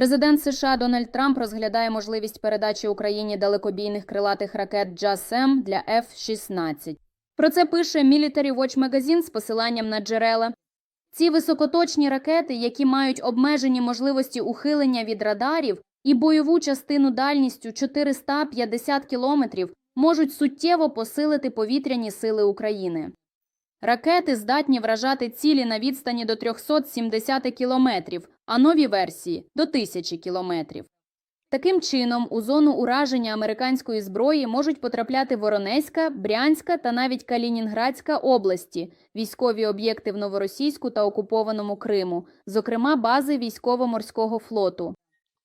Президент США Дональд Трамп розглядає можливість передачі Україні далекобійних крилатих ракет JASM для F-16. Про це пише Military Watch Magazine з посиланням на джерела. Ці високоточні ракети, які мають обмежені можливості ухилення від радарів і бойову частину дальністю 450 кілометрів, можуть суттєво посилити повітряні сили України. Ракети здатні вражати цілі на відстані до 370 кілометрів, а нові версії до 1000 кілометрів. Таким чином, у зону ураження американської зброї можуть потрапляти Воронезька, Брянська та навіть Калінінградська області, військові об'єкти в Новоросійську та окупованому Криму, зокрема бази військово-морського флоту.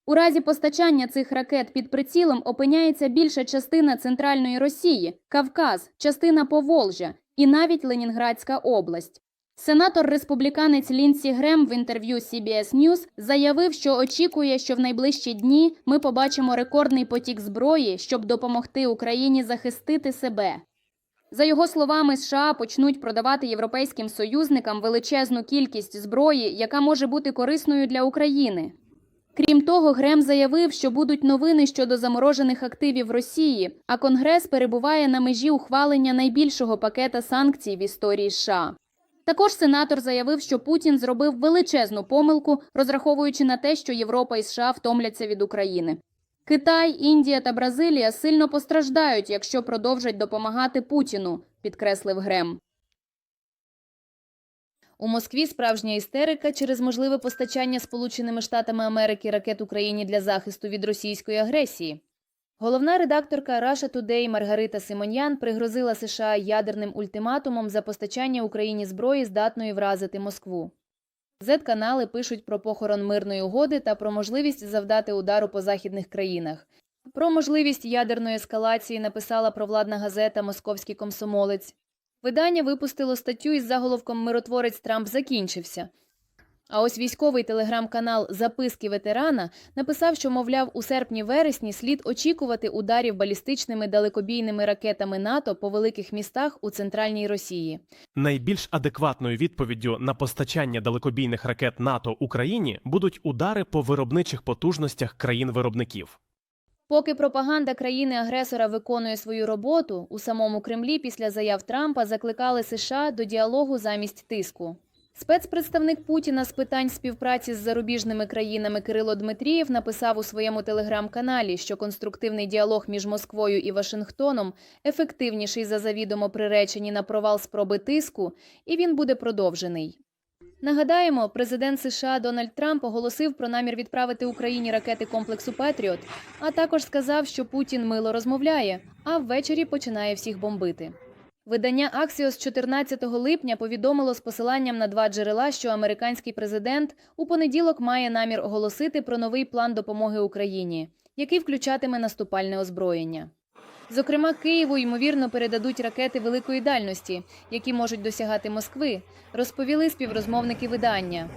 У разі постачання цих ракет під прицілом опиняється більша частина центральної Росії, Кавказ, частина Поволжя і навіть Ленінградська область. Сенатор республіканець Лінсі Грем в інтерв'ю CBS News заявив, що очікує, що в найближчі дні ми побачимо рекордний потік зброї, щоб допомогти Україні захистити себе. За його словами, США почнуть продавати європейським союзникам величезну кількість зброї, яка може бути корисною для України. Крім того, Грем заявив, що будуть новини щодо заморожених активів Росії, а Конгрес перебуває на межі ухвалення найбільшого пакета санкцій в історії США. Також сенатор заявив, що Путін зробив величезну помилку, розраховуючи на те, що Європа і США втомляться від України. Китай, Індія та Бразилія сильно постраждають, якщо продовжать допомагати Путіну, підкреслив Грем. У Москві справжня істерика через можливе постачання Сполученими Штатами Америки ракет Україні для захисту від російської агресії. Головна редакторка Russia Today Маргарита Симоньян пригрозила США ядерним ультиматумом за постачання Україні зброї, здатної вразити Москву. Z-канали пишуть про похорон мирної угоди та про можливість завдати удару по західних країнах. Про можливість ядерної ескалації написала провладна газета Московський комсомолець. Видання випустило статтю із заголовком Миротворець Трамп закінчився. А ось військовий телеграм-канал Записки ветерана написав, що, мовляв, у серпні-вересні слід очікувати ударів балістичними далекобійними ракетами НАТО по великих містах у центральній Росії. Найбільш адекватною відповіддю на постачання далекобійних ракет НАТО Україні будуть удари по виробничих потужностях країн-виробників. Поки пропаганда країни-агресора виконує свою роботу, у самому Кремлі після заяв Трампа закликали США до діалогу замість тиску. Спецпредставник Путіна з питань співпраці з зарубіжними країнами Кирило Дмитрієв написав у своєму телеграм-каналі, що конструктивний діалог між Москвою і Вашингтоном ефективніший за завідомо приречені на провал спроби тиску, і він буде продовжений. Нагадаємо, президент США Дональд Трамп оголосив про намір відправити Україні ракети комплексу Петріот, а також сказав, що Путін мило розмовляє, а ввечері починає всіх бомбити. Видання Axios 14 липня повідомило з посиланням на два джерела, що американський президент у понеділок має намір оголосити про новий план допомоги Україні, який включатиме наступальне озброєння. Зокрема, Києву ймовірно передадуть ракети великої дальності, які можуть досягати Москви, розповіли співрозмовники видання.